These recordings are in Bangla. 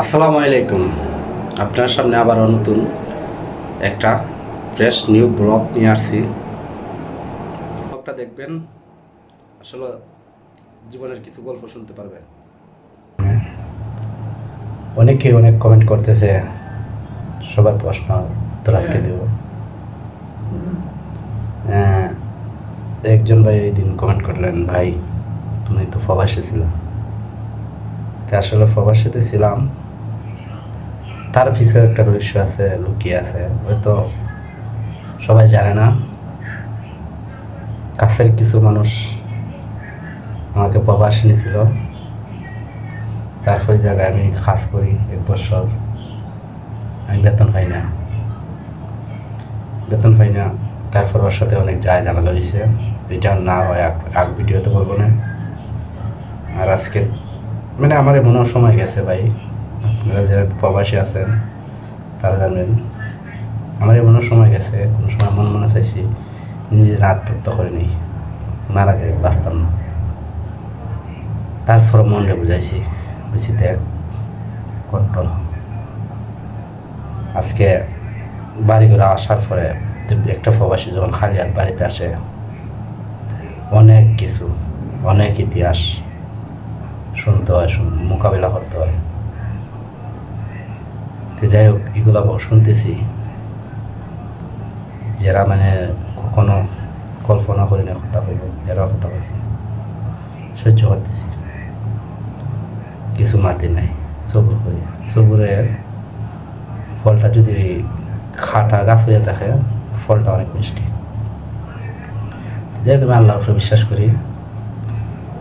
আসসালামু আলাইকুম। আপনার সামনে আবারও নতুন একটা ফ্রেশ নিউ ব্লগ নিয়ে আসছি। ব্লগটা দেখবেন আসলে জীবনের কিছু গল্প শুনতে পারবেন। অনেকে অনেক কমেন্ট করতেছে সবার প্রশ্ন তোর আজকে দেব। আহ, একজন ভাই ওই দিন কমেন্ট করলেন ভাই তুমি তো প্রবাসে ছিল। তা আসলে প্রবাসীতে ছিলাম তার পিছনে একটা রহস্য আছে, লুকিয়ে আছে, হয়তো সবাই জানে না। কাছের কিছু মানুষ আমাকে প্রবাসী নিয়েছিল তারপরে জায়গায় আমি কাজ করি, এক বছর। আমি বেতন পাই না। বেতন পাই না, তারপর ওর সাথে অনেক যায় ঝামেলা হয়েছে এটা না হয় আগ- ভিডিওতে বলব না। আর আজকে মানে আমার এমনও সময় গেছে ভাই। যারা প্রবাসী আছেন, তারা জানবেন আমার এমনও সময় গেছে, কোনো সময় মন মনে চাইছি নিজের আত্মহত্যা করে নিই, মারা যায়, বাঁচতাম না। তারপর মনে বুঝাইছি, বুঝছি, দেখ, কন্ট্রোল আজকে বাড়ি ঘরে আসার পরে একটা প্রবাসী যখন খালি হাত বাড়িতে আসে, অনেক কিছু, অনেক ইতিহাস শুনতে হয় মোকাবিলা করতে হয়। তো যাই হোক, এগুলো শুনতেছি। যারা মানে কখনো কল্পনা করি না কথা কইব এরা কথা কইছে। সহ্য করতেছি। কিছু মাতি নাই, সবুর করি। সবুরের ফলটা যদি ওই খাটা গাছ হয়ে থাকে, ফলটা অনেক মিষ্টি। যাই হোক, আমি আল্লাহর উপরে বিশ্বাস করি।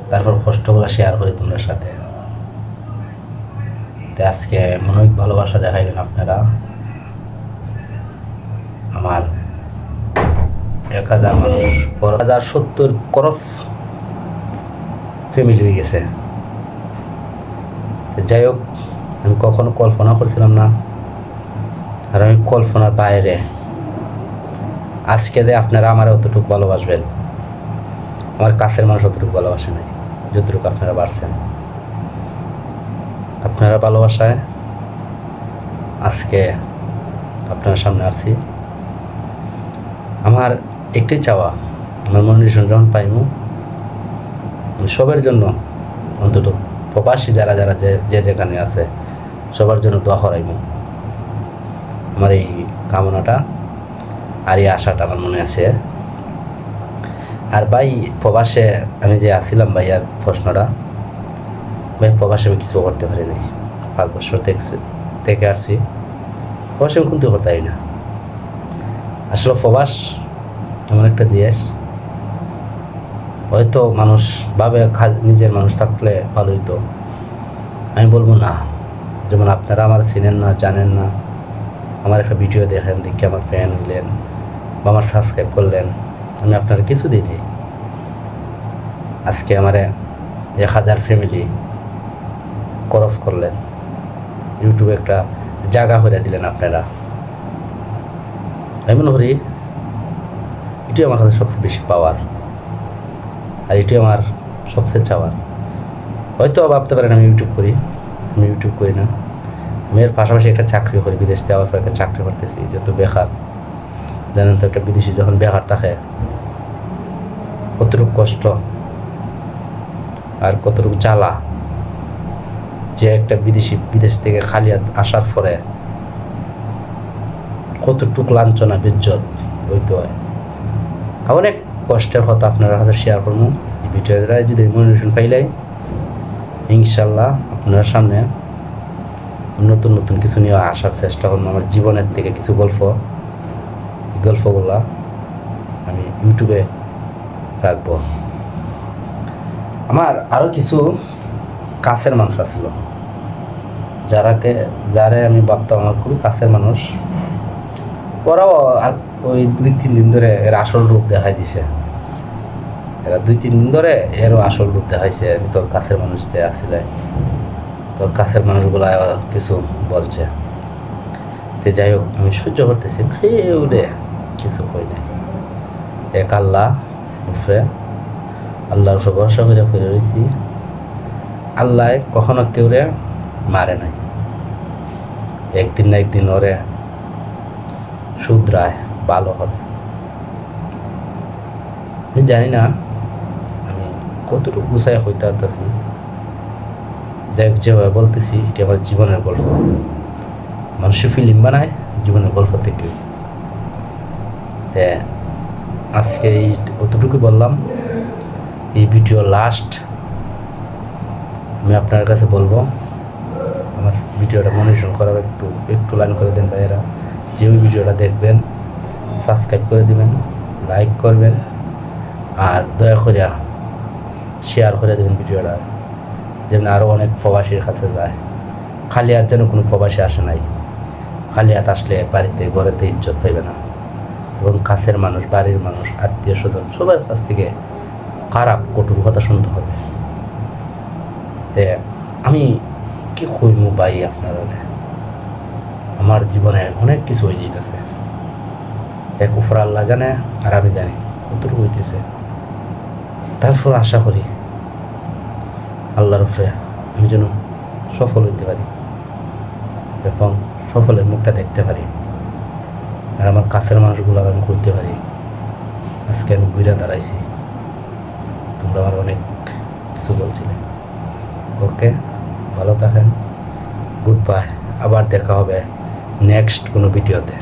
তারপর কষ্টগুলো শেয়ার করি তোমরা সাথে। আজকে মনোবিক ভালোবাসা দেখাইলেন আপনারা। আমার এক হাজার মানুষ হাজার সত্তর করস ফ্যামিলি হয়ে গেছে। যাই হোক, আমি কখনো কল্পনা করছিলাম না। আর আমি কল্পনার বাইরে। আজকে যে আপনারা আমার অতটুকু ভালোবাসবেন, আমার কাছের মানুষ অতটুকু ভালোবাসে নাই, যতটুকু আপনারা বাড়ছেন। আপনারা ভালোবাসায় আজকে আপনার সামনে আসছি। আমার একটি চাওয়া, আমার মনিটেশন যখন পাইমু সবার জন্য অন্তত প্রবাসী যারা যারা যে যে যেখানে আছে, সবার জন্য দোয়া করাইমু। আমার এই কামনাটা আর এই আশাটা আমার মনে আছে। আর ভাই, প্রবাসে আমি যে আসছিলাম ভাই, আর প্রশ্নটা ভাই, প্রবাসে আমি কিছু করতে পারি নাই। পাঁচ বছর থেকে আসছি। প্রবাসে আমি কিন্তু করতে পারি না। আসলে প্রবাস এমন একটা দেশ, হয়তো মানুষ ভাবে নিজের মানুষ থাকলে ভালো হইতো। আমি বলব না। যেমন আপনারা আমার চিনেন না, জানেন না, আমার একটা ভিডিও দেখেন, দেখে আমার ফ্যান হইলেন বা আমার সাবস্ক্রাইব করলেন, আমি আপনার কিছু দিইনি আজকে আমার এক হাজার ফ্যামিলি খরচ করলেন। ইউটিউবে একটা জায়গা করে দিলেন আপনারা। আমি মনে করি, এটাই আমার কাছে সবচেয়ে বেশি পাওয়ার। আর এটি আমার সবচেয়ে চাওয়ার। হয়তো ভাবতে পারেন আমি ইউটিউব করি। আমি ইউটিউব করি না। আমি এর পাশাপাশি একটা চাকরি করি, বিদেশ থেকে আবার একটা চাকরি করতেছি, যেহেতু বেকার। জানেন তো, একটা বিদেশি যখন বেকার থাকে, কতটুকু কষ্ট আর কতটুকু জ্বালা। যে একটা বিদেশি, বিদেশ থেকে খালি আসার পরে কতটুকু লাঞ্ছনা, বিজ্জত হইতে হয়। অনেক কষ্টের কথা আপনার হাতে শেয়ার করব। ভিডিওটা যদি মনোরেশন পাইলাই ইনশাল্লাহ আপনার সামনে নতুন নতুন কিছু নিয়ে আসার চেষ্টা করব। আমার জীবনের থেকে কিছু গল্প। গল্পগুলা আমি ইউটিউবে রাখব। আমার আরও কিছু কাছের মানুষ আছিল যারাকে, যারে আমি ভাবতাম আমার খুবই কাছের মানুষ, ওরাও ওই দুই তিন দিন ধরে এর আসল রূপ দেখাই দিছে। এরা দুই তিন দিন ধরে এরও আসল রূপ দেখাইছে তোর কাছের মানুষ যে আসলে, তোর কাছের মানুষগুলো কিছু বলছে। তে যাই হোক, আমি সহ্য করতেছি কেউ রে, কিছু কই নাই। এক আল্লাহ উপরে আল্লাহর উপরে ভরসা করে ফিরে রয়েছি আল্লাহ কখনো কেউ রে মারে নাই। একদিন না একদিন ওরে শুধরায়, ভালো হবে। আমি জানি না, আমি কতটুকু গুছাই হইতে পারতেছি। যাই হোক, যেভাবে বলতেছি, এটি আমার জীবনের গল্প। মানুষের ফিল্ম বানায়, জীবনের গল্প থেকে। আজকে এই অতটুকু বললাম। এই ভিডিও লাস্ট আমি আপনার কাছে বলব। আমার ভিডিওটা মনিটর করা একটু একটু লাইন করে দেন ভাইয়েরা। যে ওই ভিডিওটা দেখবেন সাবস্ক্রাইব করে দিবেন লাইক করবেন, আর দয়া করে শেয়ার করে দেবেন ভিডিওটা। যেন আরও অনেক প্রবাসীর কাছে যায়। খালি আর যেন কোনো প্রবাসী আসে নাই। খালি হাত আসলে বাড়িতে, ঘরেতে ইজ্জত পাইবে না। এবং কাছের মানুষ, বাড়ির মানুষ, আত্মীয় স্বজন, সবার কাছ থেকে খারাপ, কঠোর কথা শুনতে হবে। তে আমি কি কইমু ভাই আপনারা? আমার জীবনে অনেক কিছু হয়ে যেতেছে এক উপর আল্লাহ জানে আর আমি জানি কতটুকু হইতেছে। তারপর আশা করি আল্লাহর উপরে আমি যেন সফল হইতে পারি এবং সফলের মুখটা দেখতে পারি আর আমার কাছের মানুষগুলো আমি করতে পারি। আজকে আমি ঘুরে দাঁড়াইছি। তোমরা আমার অনেক কিছু বলছিলে। ওকে? ভালো থাকেন। গুড বাই আবার দেখা হবে নেক্সট কোনো ভিডিওতে।